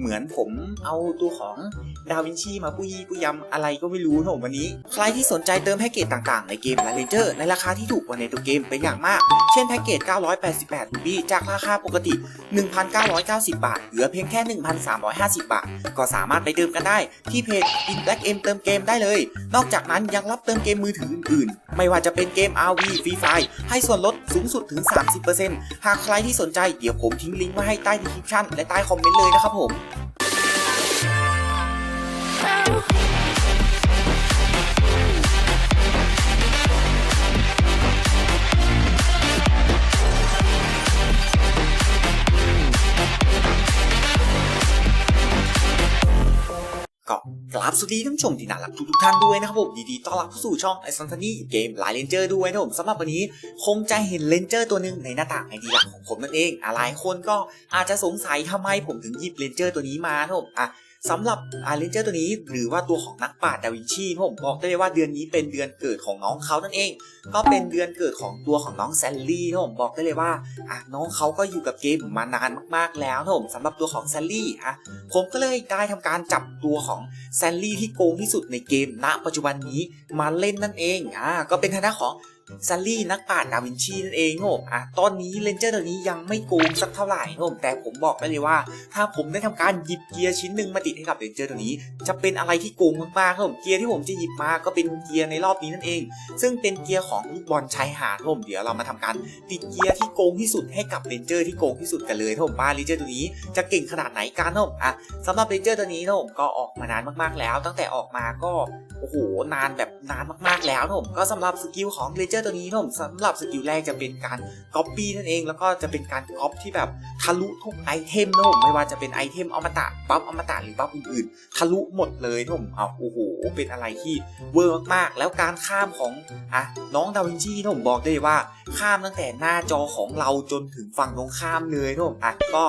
เหมือนผมเอาตัวของดาวินชีมาปุยปุยยำอะไรก็ไม่รู้นะผมวันนี้ ใครที่สนใจเติมแพ็กเกจต่างๆ ในเกมและเลนเจอร์ในราคาที่ถูกกว่าในตัวเกมเป็นอย่างมาก เช่นแพ็กเกจ 988รูบี้จากราคาปกติ 1,990 บาท เหลือเพียงแค่ 1,350 บาท ก็สามารถไปเติมกันได้ที่เพจ In Black M เติมเกมได้เลย นอกจากนั้นยังรับเติมเกมมือถืออื่น ไม่ว่าจะเป็นเกม RV Free Fire ให้ส่วนลดสูงสุดถึง 30%หากใครที่สนใจเดี๋ยวผมทิ้งลิงก์ไว้ให้ใต้ดีคริปชั่นและใต้คอมเมนต์เลยนะครับผม กราบสวัสดีท่านผู้ชมที่น่ารักทุกท่านด้วยนะครับผมดีต้อนรับเข้าสู่ช่องไอซันทนี่เกมหลายเลนเจอร์ด้วยนะครับผมสำหรับวันนี้คงจะเห็นเลนเจอร์ตัวหนึ่งในหน้าต่างไอดีหลักของผมนั่นเองอะหลายคนก็อาจจะสงสัยทำไมผมถึงหยิบเลนเจอร์ตัวนี้มานะครับผมอะ สำหรับอาเลนเจอร์ตัวนี้ หรือว่าตัวของนักปราชญ์ดาวินชีผมบอกได้เลยว่าเดือนนี้เป็นเดือนเกิดของน้องเขานั่นเอง ก็เป็นเดือนเกิดของตัวของน้องแซลลี่นะครับผมบอกได้เลยว่าอะน้องเขาก็อยู่กับเกมมานานมากๆแล้วนะผมสำหรับตัวของแซลลี่อะผมก็เลยได้ทำการจับตัวของแซนลี่ที่โกงที่สุดในเกมณปัจจุบันนี้มาเล่นนั่นเองอ่าก็เป็นทางด้าของ ซนลี่นักปราชญ์ดาวินชีนั่นเองโง่อะตอนนี้เลนเจอร์ตัวนี้ยังไม่โกงสักเท่าไหร่โง่แต่ผมบอกได้เลยว่า ถ้าผมได้ทำการหยิบเกียร์ชิ้นหนึ่งมาติดให้กับเลนเจอร์ตัวนี้ จะเป็นอะไรที่โกงมากๆครับผมเกียร์ที่ผมจะหยิบมาก็เป็นเกียร์ในรอบนี้นั่นเอง ซึ่งเป็นเกียร์ของลูกบอลชายหาดครับผมเดี๋ยวเรามาทำการติดเกียร์ที่โกงที่สุดให้กับเลนเจอร์ที่โกงที่สุดกันเลยครับผมว่าเลนเจอร์ตัวนี้จะเก่งขนาดไหนกันครับผมอะสำหรับเรนเจอร์ตัวนี้นะผมก็ออกมานานมากๆแล้ว ตั้งแต่ออกมาก็โอ้โหนานแบบนานมากๆแล้วผมก็สำหรับสกิลของเรนเจอร์ตัวนี้นะผมสำหรับสกิลแรกจะเป็นการก๊อปปี้นั่นเอง แล้วก็จะเป็นการก๊อปที่แบบทะลุทุกไอเทมนะผมไม่ว่าจะเป็นไอเทมอมตะบัฟอมตะหรือบัฟอื่นๆ ทะลุหมดเลยนะผมเอาโอ้โห เป็นอะไรที่เวอร์มากๆ แล้วการข้ามของอะน้องดาวินชีนะผมบอกได้เลยว่าข้ามตั้งแต่หน้าจอของเราจนถึงฝั่งตรงข้ามเลยนะผมอะก็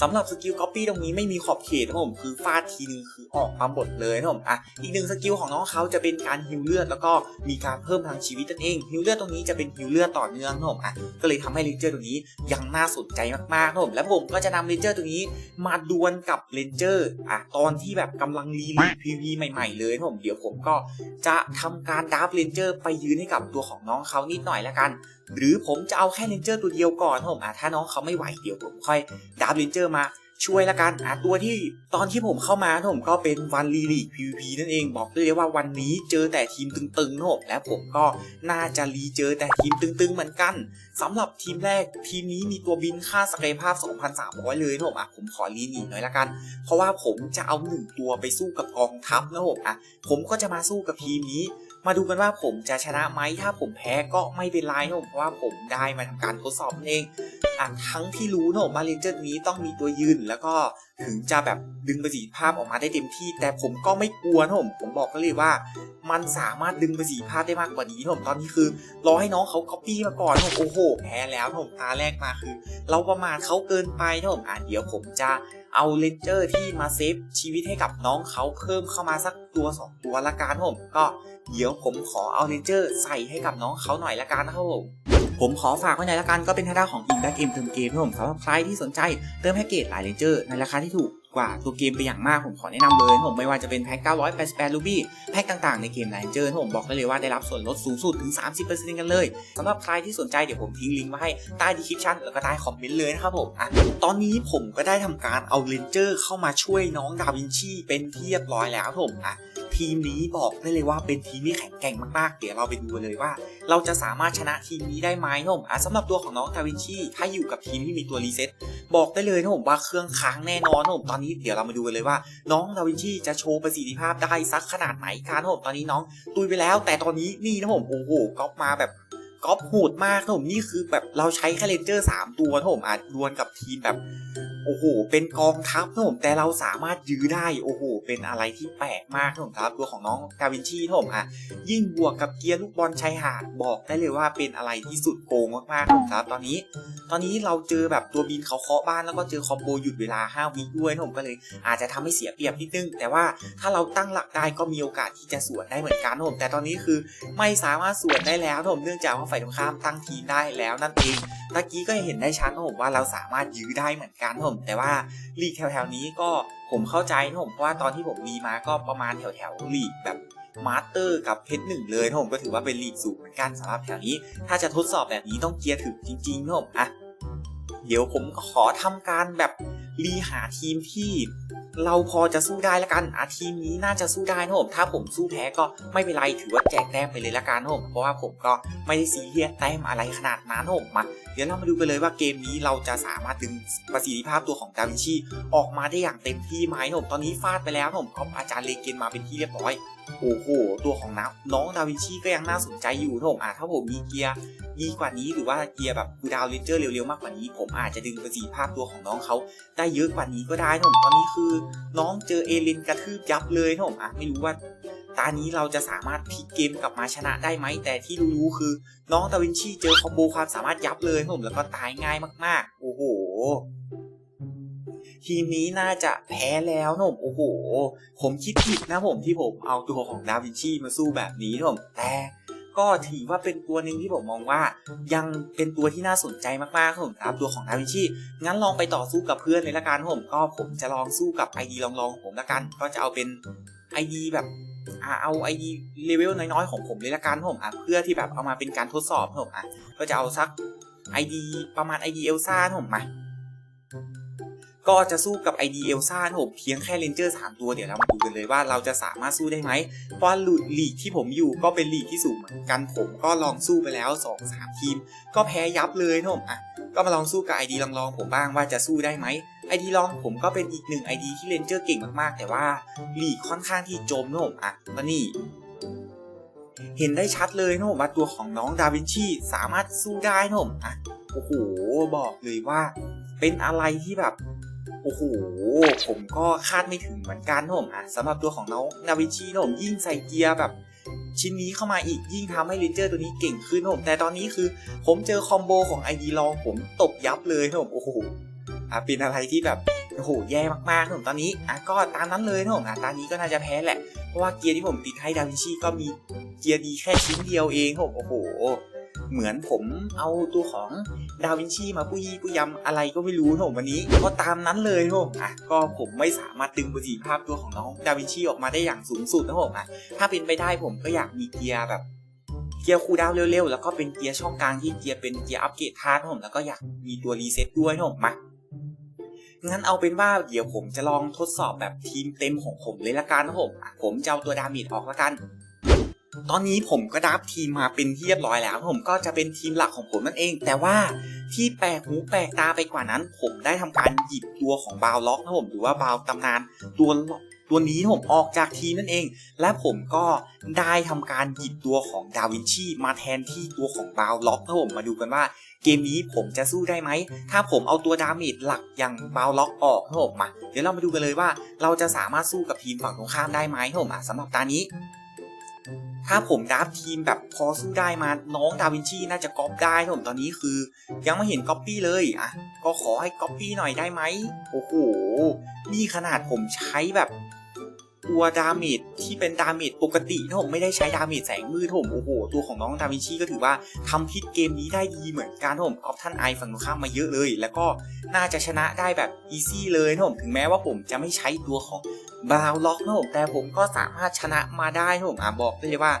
สำหรับสกิล Copy ตรงนี้ไม่มีขอบเขตนะผมคือฟาดทีนึงคือออกมาหมดเลยนะผมอะอีกหนึ่งสกิลของน้องเขาจะเป็นการฮิวเลือดแล้วก็มีการเพิ่มพลังชีวิตนั่นเองฮิวเลือดตรงนี้จะเป็นฮิวเลือดต่อเนื่องนะผมอะก็เลยทำให้เลนเจอร์ตัวนี้ยังน่าสนใจมากๆนะผมและผมก็จะนำเลนเจอร์ตัวนี้มาดวลกับเลนเจอร์อะตอนที่แบบกำลังรีลีพีวีใหม่ ๆ เลยนะผมเดี๋ยวผมก็จะทำการดับเลนเจอร์ไปยืนให้กับตัวของน้องเขานิดหน่อยล้วกัน หรือผมจะเอาแค่เลนเจอร์ตัวเดียวก่อนนะผมอะถ้าน้องเขาไม่ไหวเดี๋ยวผมค่อยดับเลนเจอร์มาช่วยละกันอะตัวที่ตอนที่ผมเข้ามาผมก็เป็นวันลีลีก PVP นั่นเองบอกได้เลยว่าวันนี้เจอแต่ทีมตึงๆนะผมและผมก็น่าจะรีเจอแต่ทีมตึงๆเหมือนกันสำหรับทีมแรกทีมนี้มีตัวบินค่าศักยภาพ 2,300 เลยนะผมอะผมขอรีหนีหน่อยละกัน เพราะว่าผมจะเอาหนึ่งตัวไปสู้กับกองทัพนะผมอะผมก็จะมาสู้กับทีมนี้ มาดูกันว่าผมจะชนะไหมถ้าผมแพ้ก็ไม่เป็นไรนะผมเพราะว่าผมได้มาทำการทดสอบเองอะทั้งที่รู้นะผมว่าเลนเจอร์นี้ต้องมีตัวยืนแล้วก็ถึงจะแบบดึงประสิทธิภาพออกมาได้เต็มที่ แต่ผมก็ไม่กลัวนะผมผมบอกก็เลยว่า มันสามารถดึงประสิทธิภาพได้มากกว่านี้นะผมตอนนี้คือรอให้น้องเขาก๊อปปี้มาก่อนนะผมโอ้โหแพ้แล้วนะผมตาแรกมาคือ เราประมาทเขาเกินไปนะผมอะเดี๋ยวผมจะ เอาเลนเจอร์ที่มาเซฟชีวิตให้กับน้องเขาเพิ่มเข้ามาสักตัวสองตัวละกันผม ก็เดี๋ยวผมขอเอาเลนเจอร์ใส่ให้กับน้องเขาหน่อยละกันนะครับผม ผมขอฝากไว้ในอยละกันก็เป็นทางด้านของ i n d a x M เติมเกมนะผมสำหรับใครที่สนใจเติมแพ็กเกจหลายเลนเจอร์ในราคาที่ถูกกว่าตัวเกมไปอย่างมากผมขอแนะนำเลยผมไม่ว่าจะเป็นแพ็ก988รูบี้แพ็กต่างๆในเกมหลายเลนเจอร์นผมบอกได้เลยว่าได้รับส่วนลดสูงสุดถึง 30%กันเลยสำหรับใครที่สนใจเดี๋ยวผมทิ้งลิงก์ไว้ให้ใต้ดีคริปชั่นแล้วก็ใต้คอมเมนต์เลยนะครับผมอะตอนนี้ผมก็ได้ทำการเอาเลนเจอร์เข้ามาช่วยน้องดาวินชีเป็นที่เรียบร้อยแล้วครับผมอะ ทีมนี้บอกได้เลยว่าเป็นทีมที่แข็งแกร่งมากๆ เดี๋ยวเราไปดูกันเลยว่า เราจะสามารถชนะทีมนี้ได้ไหมนะผมอะสำหรับตัวของน้องดาวินชีถ้าอยู่กับทีมที่มีตัวรีเซ็ตบอกได้เลยนะผมว่าเครื่องค้างแน่นอนนะผมตอนนี้เดี๋ยวเรามาดูกันเลยว่า น้องดาวินชีจะโชว์ประสิทธิภาพได้สักขนาดไหนกันนะผมตอนนี้น้องตุยไปแล้ว แต่ตอนนี้นี่นะผมโอ้โหก๊อปมาแบบก๊อปโหดมากนะผมนี่คือแบบเราใช้แค่เลนเจอร์สามตัวนะผมอาจดวลกับทีมแบบโอ้โห เป็นกองทัพนะผมแต่เราสามารถยื้อได้ โอ้โห เป็นอะไรที่แปลกมากนะผมครับตัวของน้องดาวินชีนะผมอะ ยิ่งบวกกับเกียร์ลูกบอลชายหาดบอกได้เลยว่าเป็นอะไรที่สุดโกงมากๆนะผมครับตอนนี้ ตอนนี้เราเจอแบบตัวบินเขาเคาะบ้านแล้วก็เจอคอมโบหยุดเวลา 5 วิด้วยนะผมก็เลย อาจจะทำให้เสียเปรียบนิดนึง แต่ว่าถ้าเราตั้งหลักได้ก็มีโอกาสที่จะสวนได้เหมือนกันนะผมแต่ตอนนี้คือไม่สามารถสวนได้แล้วนะผมเนื่องจากว่าฝ่ายตรงข้ามตั้งทีมได้แล้วนั่นเอง ตะกี้ก็เห็นได้ชัดนะผมว่าเราสามารถยื้อได้เหมือนกันนะผม แต่ว่าลีกแถวๆนี้ก็ผมเข้าใจนะผมเพราะว่าตอนที่ผมรีมาก็ประมาณแถวๆลีกแบบมาสเตอร์กับเพชรหนึ่งเลยนะผมก็ถือว่าเป็นลีกสูงเหมือนกันสำหรับแถวนี้ ถ้าจะทดสอบแบบนี้ต้องเกียร์ถึงจริงๆนะผมอะเดี๋ยวผมขอทำการแบบรีหาทีมที่เราพอจะสู้ได้ละกันอะทีมนี้น่าจะสู้ได้นะผม ถ้าผมสู้แพ้ก็ไม่เป็นไรถือว่าแจกแต้มไปเลยละกันนะผม เพราะว่าผมก็ไม่ได้ซีเรียสแต้มอะไรขนาดนั้นนะผมมาเดี๋ยวเรามาดูกันเลยว่าเกมนี้เราจะสามารถดึงประสิทธิภาพตัวของดาวินชีออกมาได้อย่างเต็มที่ไหมผมตอนนี้ฟาดไปแล้วผมก็อาจารย์เลเกนมาเป็นที่เรียบร้อยโอ้โห ตัวของน้ำน้องดาวินชีก็ยังน่าสนใจอยู่นะผมอะถ้าผมมีเกียร์ดีกว่านี้หรือว่าเกียร์แบบกูดาวเลนเจอร์เร็วๆมากกว่านี้ ผมอาจจะดึงประสิทธิภาพตัวของน้องเขาได้เยอะกว่านี้ก็ได้นะผมตอนนี้คือ น้องเจอเอเลนกระทืบยับเลยนะผมอะไม่รู้ว่า ตานี้เราจะสามารถพลิกเกมกลับมาชนะได้ไหม แต่ที่รู้ๆคือ น้องดาวินชีเจอคอมโบความสามารถยับเลยนะผมแล้วก็ตายง่ายมากๆ โอ้โหทีมนี้น่าจะแพ้แล้วนะผมโอ้โห ผมคิดผิดนะผมที่ผมเอาตัวของดาวินชีมาสู้แบบนี้นะผมแต่ก็ถือว่าเป็นตัวหนึ่งที่ผมมองว่ายังเป็นตัวที่น่าสนใจมากๆครับผมครับตัวของดาวินชีงั้นลองไปต่อสู้กับเพื่อนเลยละกันผมก็ผมจะลองสู้กับไอดีลองๆของผมละกัน ก็จะเอาเป็นไอดีแบบ อ่าเอาไอดีเลเวลน้อยๆของผมเลยละกันผมอะเพื่อที่แบบเอามาเป็นการทดสอบผมอะก็จะเอาสักไอดีประมาณไอดีเอลซ่าผมมาก็จะสู้กับไอดีเอลซ่าผมเพียงแค่เลนเจอร์3ตัวเดี๋ยวเรามาดูกันเลยว่าเราจะสามารถสู้ได้ไหมเพราะว่าลีกที่ผมอยู่ก็เป็นลีกที่สูงเหมือนกันผมก็ลองสู้ไปแล้ว 2 3 ทีม ก็แพ้ยับเลยผมอะก็มาลองสู้กับไอดีลองๆผมบ้างว่าจะสู้ได้ไหม ไอดีลองผมก็เป็นอีกหนึ่งไอดีที่เลนเจอร์เก่งมากๆ แต่ว่าลีกค่อนข้างที่จมนะผมอะก็นี่ เห็นได้ชัดเลยนะผมว่าตัวของน้องดาวินชีสามารถสู้ได้นะผมอะโอ้โหบอกเลยว่าเป็นอะไรที่แบบโอ้โห ผมก็คาดไม่ถึงเหมือนกันนะผมอะสำหรับตัวของน้องนาวินชีนะผมยิ่งใส่เกียร์แบบ ชิ้นนี้เข้ามาอีกยิ่งทำให้เลนเจอร์ตัวนี้เก่งขึ้นนะผมแต่ตอนนี้คือ ผมเจอคอมโบของไอดีลองผมตบยับเลยนะผมโอ้โห อะเป็นอะไรที่แบบโอ้โหแย่มากๆนะผมตอนนี้อะก็ตามนั้นเลยนะผมอะตอนนี้ก็น่าจะแพ้แหละ เพราะว่าเกียร์ที่ผมติดให้ดาวินชีก็มีเกียร์ดีแค่ชิ้นเดียวเองผมโอ้โห เหมือนผมเอาตัวของดาวินชีมาปุยปุยยำอะไรก็ไม่รู้นะผมวันนี้ ก็ตามนั้นเลยนะผมอะก็ผมไม่สามารถดึงประสิทธิภาพตัวของน้องดาวินชีออกมาได้อย่างสูงสุดนะผมอะถ้าเป็นไปได้ผมก็อยากมีเกียร์แบบเกียร์คูดาวเร็วๆ แล้วก็เป็นเกียร์ช่องกลางที่เกียร์เป็นเกียร์อัปเกรดธาตุนผมแล้วก็อยากมีตัวรีเซ็ตด้วยนะผมมา งั้นเอาเป็นว่าเดี๋ยวผมจะลองทดสอบแบบทีมเต็มของผมเลยละกันนะผมผมจะเอาตัวดามิดออกละกัน ตอนนี้ผมก็ดับทีมมาเป็นที่เรียบร้อยแล้ว ผมก็จะเป็นทีมหลักของผมนั่นเอง แต่ว่าที่แปลกหูแปลกตาไปกว่านั้น ผมได้ทำการหยิบตัวของบาวล็อกนะผมหรือว่าบาวตำนานตัว ตัวนี้ผมออกจากทีมนั่นเอง และผมก็ได้ทำการหยิบตัวของดาวินชีมาแทนที่ตัวของบาวล็อกนะผมมาดูกันว่า เกมนี้ผมจะสู้ได้ไหม ถ้าผมเอาตัวดาเมจหลักอย่างบาวล็อกออกนะผมมาเดี๋ยวเรามาดูกันเลยว่า เราจะสามารถสู้กับทีมฝั่งตรงข้ามได้ไหมนะผมอะสำหรับตานี้ถ้าผมดับทีมแบบพอสู้ได้มาน้องดาวินชีน่าจะก๊อปได้นะผมตอนนี้คือ ยังไม่เห็นก๊อปปี้เลยอะก็ขอให้ก๊อปปี้หน่อยได้ไหมโอ้โหนี่ขนาดผมใช้แบบ ตัวดาเมจที่เป็นดาเมจปกตินะผมไม่ได้ใช้ดาเมจแสงมืดนะผมโอ้โหตัวของน้องดาวินชีก็ถือว่าทำพิษเกมนี้ได้ดีเหมือนกันนะผมออฟท่านไอฝั่งตรงข้ามมาเยอะเลย แล้วก็น่าจะชนะได้แบบอีซี่เลยผมถึงแม้ว่าผมจะไม่ใช้ตัวของบราวล็อกนะผมแต่ผมก็สามารถชนะมาได้ผมอะบอกได้เลยว่า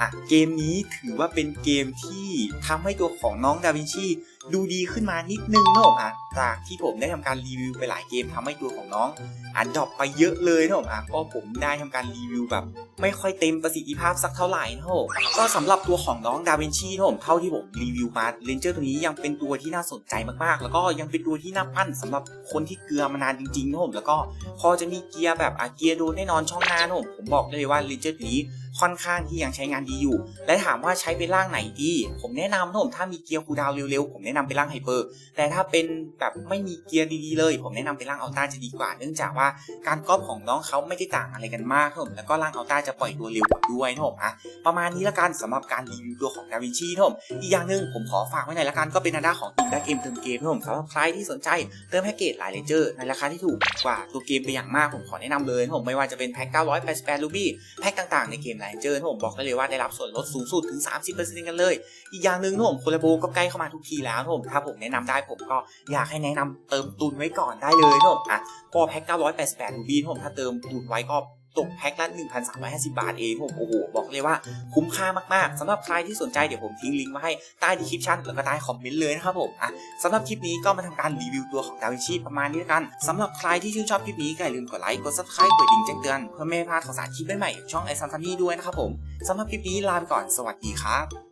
อะเกมนี้ถือว่าเป็นเกมที่ทำให้ตัวของน้องดาวินชี ดูดีขึ้นมานิดนึงนะผมอะจากที่ผมได้ทำการรีวิวไปหลายเกมทำให้ตัวของน้องอันดรอปไปเยอะเลยนะผมอะก็ผมได้ทำการรีวิวแบบ ไม่ค่อยเต็มประสิทธิภาพสักเท่าไหร่นะผมก็สำหรับตัวของน้องดาวินชีนะผมเท่าที่ผมรีวิวมาเลนเจอร์ตัวนี้ยังเป็นตัวที่น่าสนใจมากๆ แล้วก็ยังเป็นตัวที่น่าปั้นสำหรับคนที่เกลือมานานจริงๆนะผมแล้วก็พอจะมีเกียร์แบบอะเกียร์โดนแน่นอนช่องหน้านะผมผมบอกได้เลยว่าเลนเจอร์ตัวนี้ ค่อนข้างที่ยังใช้งานดีอยู่ และถามว่าใช้เป็นร่างไหนดี ผมแนะนำนะผมถ้ามีเกียร์คูดาวเร็วๆ ผมแนะนำเป็นร่างไฮเปอร์ แต่ถ้าเป็นแบบไม่มีเกียร์ดีๆเลย ผมแนะนำเป็นร่างอัลต้าจะดีกว่า เนื่องจากว่าการก๊อปของน้องเขาไม่ได้ต่างอะไรกันมากครับผมแล้วก็ร่างอัลต้าจะปล่อยตัวเร็วกว่าด้วยนะผมอะประมาณนี้ละกันสำหรับการรีวิวตัวของดาวินชีนะผมอีกอย่างหนึ่งผมขอฝากไว้หน่อยละกันก็เป็นหน้าของอินดักเกมเติมเกมนะผมสำหรับใครที่สนใจเติมแพ็กเกจหลายเลนเจอร์ในราคาที่ถูกกว่าตัวเกมไปอย่างมากผมขอแนะนำเลยนะผมไม่ว่าจะเป็นแพ็ก988รูบี้แพ็กต่างๆ ในเกมไลนเจอร์นะผมบอกได้เลยว่าได้รับส่วนลดสูงสุดถึง 30%กันเลย อีกอย่างหนึ่งผมโคลาโบก็ใกล้เข้ามาทุกทีแล้วผมถ้าผมแนะนำได้ผมก็อยากให้แนะนำเติมตุนไว้ก่อนได้เลยผมอะก็แพ็ค988รูบีนผมถ้าเติมตุนไว้ก็ ตกแพ็คละ 1,350 บาทเองผมโอ้โหบอกเลยว่าคุ้มค่ามากๆสำหรับใครที่สนใจเดี๋ยวผมทิ้งลิงก์ไว้ให้ใต้ดีคริปชั่นแล้วก็ใต้คอมเมนต์เลยนะครับผมอะสำหรับคลิปนี้ก็มาทำการรีวิวตัวของดาวินชีประมาณนี้กันสำหรับใครที่ชื่นชอบคลิปนี้ก็อย่าลืมกดไลค์กด subscribe กดดิ่งแจ้งเตือนเพื่อไม่ให้พลาดข่าวสารคลิปใหม่ๆช่องไอซันซันนี่ด้วยนะครับผมสำหรับคลิปนี้ลาไปก่อนสวัสดีครับ